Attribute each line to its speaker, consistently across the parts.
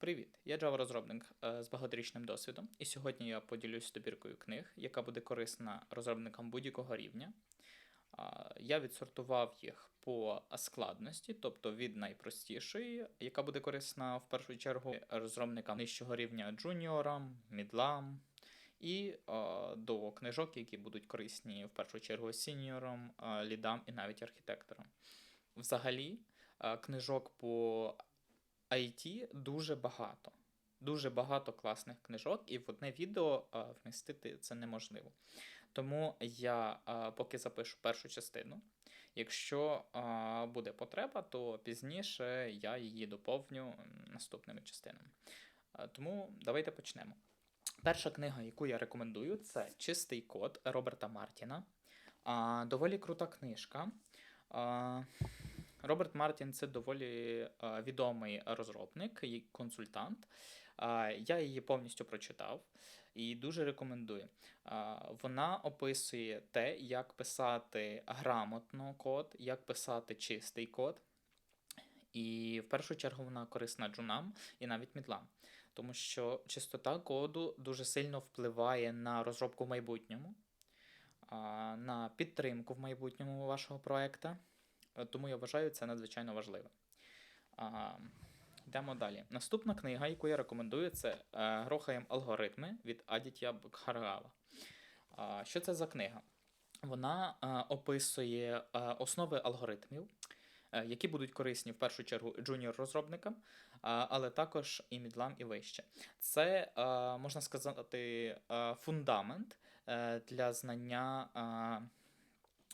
Speaker 1: Привіт, я Java розробник е, з багаторічним досвідом, і сьогодні я поділюсь добіркою книг, яка буде корисна розробникам будь-якого рівня. Я відсортував їх по складності, тобто від найпростішої, яка буде корисна в першу чергу розробникам нижчого рівня джуніорам, мідлам, і до книжок, які будуть корисні в першу чергу сіньорам, лідам і навіть архітекторам. Взагалі, книжок по IT дуже багато. Дуже багато класних книжок, і в одне відео вмістити це неможливо. Тому я поки запишу першу частину. Якщо буде потреба, то пізніше я її доповню наступними частинами. Тому давайте почнемо. Перша книга, яку я рекомендую, це Чистий код Роберта Мартіна. А, доволі крута книжка. Роберт Мартін це доволі відомий розробник і консультант. Я її повністю прочитав і дуже рекомендую. Вона описує те, як писати грамотно код, як писати чистий код. І в першу чергу вона корисна джунам і навіть мідлам, тому що чистота коду дуже сильно впливає на розробку в майбутньому, на підтримку в майбутньому вашого проекту. Е, Тому я вважаю це надзвичайно важливим. Йдемо далі. Наступна книга, яку я рекомендую, це е, Грохаєм алгоритми від Адітя Бхаргава. Що це за книга? Вона е, описує основи алгоритмів, які будуть корисні в першу чергу джуніор-розробникам, але також і мідлам, і вище. Це, можна сказати, фундамент для знання.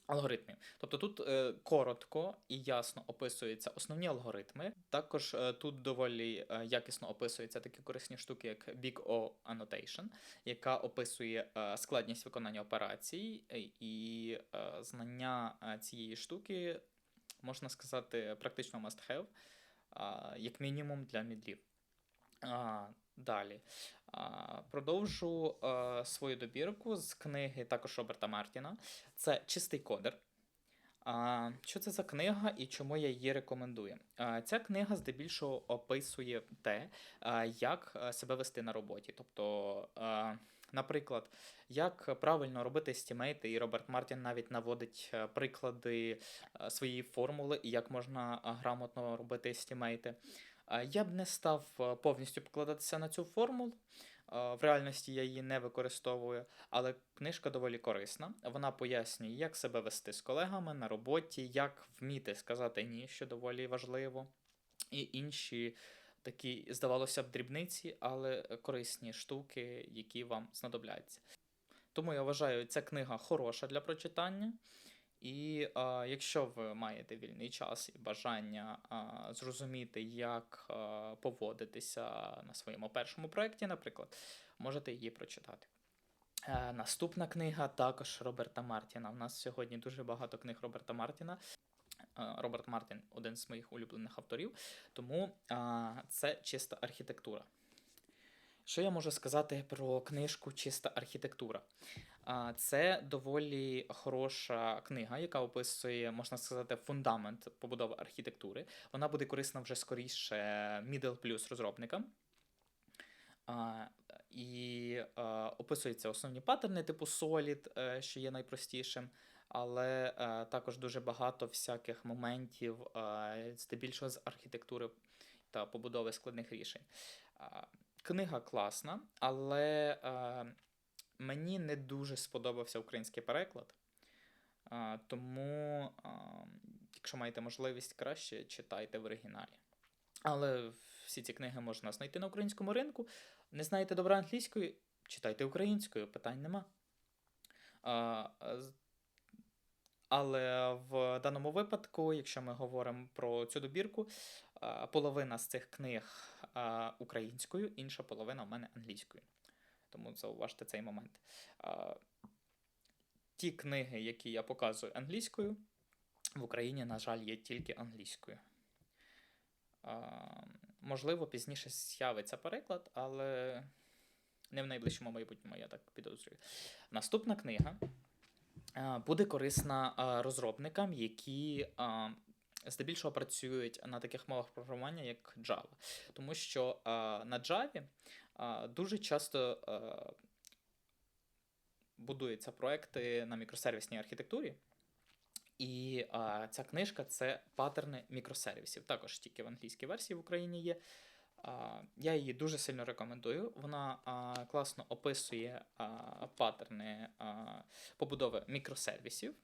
Speaker 1: Е, Алгоритмів. Тобто тут е, коротко і ясно описуються основні алгоритми. Також е, тут доволі е, якісно описуються такі корисні штуки, як Big O Annotation, яка описує е, складність виконання операцій, е, і е, знання е, цієї штуки, можна сказати, практично must have, е, як мінімум для мідлів. А, далі. Продовжу е, свою добірку з книги також Роберта Мартіна. Це Чистий кодер. Що це за книга і чому я її рекомендую? Ця книга здебільшого описує те, як е, себе вести на роботі. Тобто, наприклад, як правильно робити стімейти, і Роберт Мартін навіть наводить е, приклади е, своєї формули, і як можна е, грамотно робити стімейти. А, Я б не став е, повністю покладатися на цю формулу. Е, В реальності я її не використовую, але книжка доволі корисна. Вона пояснює, як себе вести з колегами на роботі, як вміти сказати ні, що доволі важливо, і інші такі, здавалося б, дрібниці, але корисні штуки, які вам знадобляться. Тому я вважаю, ця книга хороша для прочитання. І а, якщо ви маєте вільний час і бажання а, зрозуміти, як а, поводитися на своєму першому проєкті, наприклад, можете її прочитати. Е, наступна книга також Роберта Мартіна. У нас сьогодні дуже багато книг Роберта Мартіна. Е, Роберт Мартін один з моїх улюблених авторів, тому а, це чиста архітектура. Що я можу сказати про книжку Чиста архітектура? Це доволі хороша книга, яка описує, можна сказати, фундамент побудови архітектури. Вона буде корисна вже скоріше middle плюс розробникам. І описуються основні паттерни, типу Solid, е, що є найпростішим, але е, також дуже багато всяких моментів, е, здебільшого з архітектури та побудови складних рішень. Книга класна, але е, мені не дуже сподобався український переклад. Е, тому, е, якщо маєте можливість краще, читайте в оригіналі. Але всі ці книги можна знайти на українському ринку. Не знаєте добре англійської, читайте українською, питань нема. З- але в даному випадку, якщо ми говоримо про цю добірку, половина з цих книг українською, інша половина в мене англійською. Тому зауважте цей момент. Ті книги, які я показую англійською, в Україні, на жаль, є тільки англійською. Можливо, пізніше з'явиться переклад, але не в найближчому майбутньому, я так підозрюю. Наступна книга буде корисна розробникам, які здебільшого працюють на таких мовах програмування, як Java. Тому що е, на Java е, дуже часто е, будуються проекти на мікросервісній архітектурі. І а, ця книжка це паттерни мікросервісів. Також тільки в англійській версії в Україні є. Я її дуже сильно рекомендую. Вона класно описує паттерни побудови мікросервісів.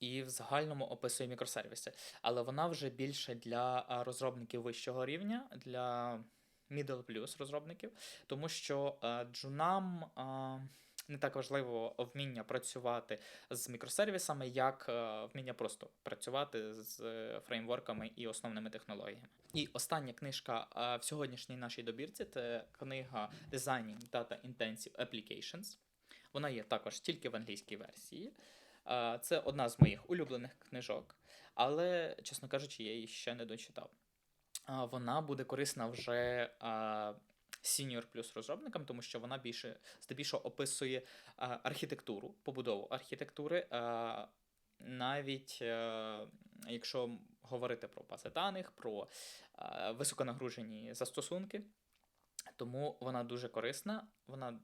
Speaker 1: І в загальному описує мікросервіси. Але вона вже більше для розробників вищого рівня, для middle plus розробників, тому що джунам. Не так важливо вміння працювати з мікросервісами, як е, вміння просто працювати з фреймворками і основними технологіями. І остання книжка е, в сьогоднішній нашій добірці це книга Designing Data Intensive Applications. Вона є також тільки в англійській версії. Е, Це одна з моїх улюблених книжок, але, чесно кажучи, я її ще не дочитав. Вона буде корисна вже сіньор плюс розробникам, тому що вона більше здебільшого описує архітектуру, побудову архітектури, навіть е, якщо говорити про бази даних, про високонагружені застосунки. Тому вона дуже корисна, вона,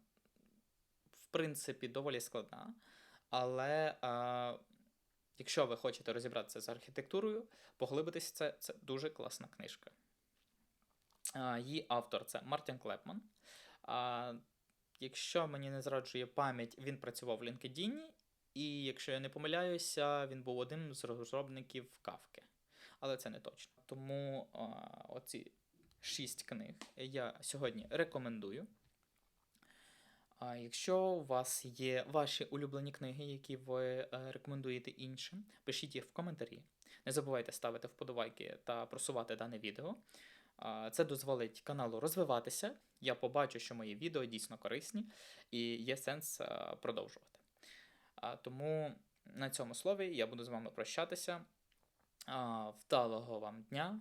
Speaker 1: в принципі, доволі складна. Але якщо ви хочете розібратися з архітектурою, поглибитись це, це дуже класна книжка. Її автор це Мартін Клепман. Якщо мені не зраджує пам'ять, він працював в LinkedIn, і якщо я не помиляюся, він був одним з розробників Кавки. Але це не точно. Тому а, оці шість книг я сьогодні рекомендую. А якщо у вас є ваші улюблені книги, які ви е, рекомендуєте іншим, пишіть їх в коментарі. Не забувайте ставити вподобайки та просувати дане відео. Це дозволить каналу розвиватися. Я побачу, що мої відео дійсно корисні і є сенс е, продовжувати. Тому на цьому слові я буду з вами прощатися. Вдалого вам дня.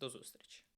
Speaker 1: До зустрічі!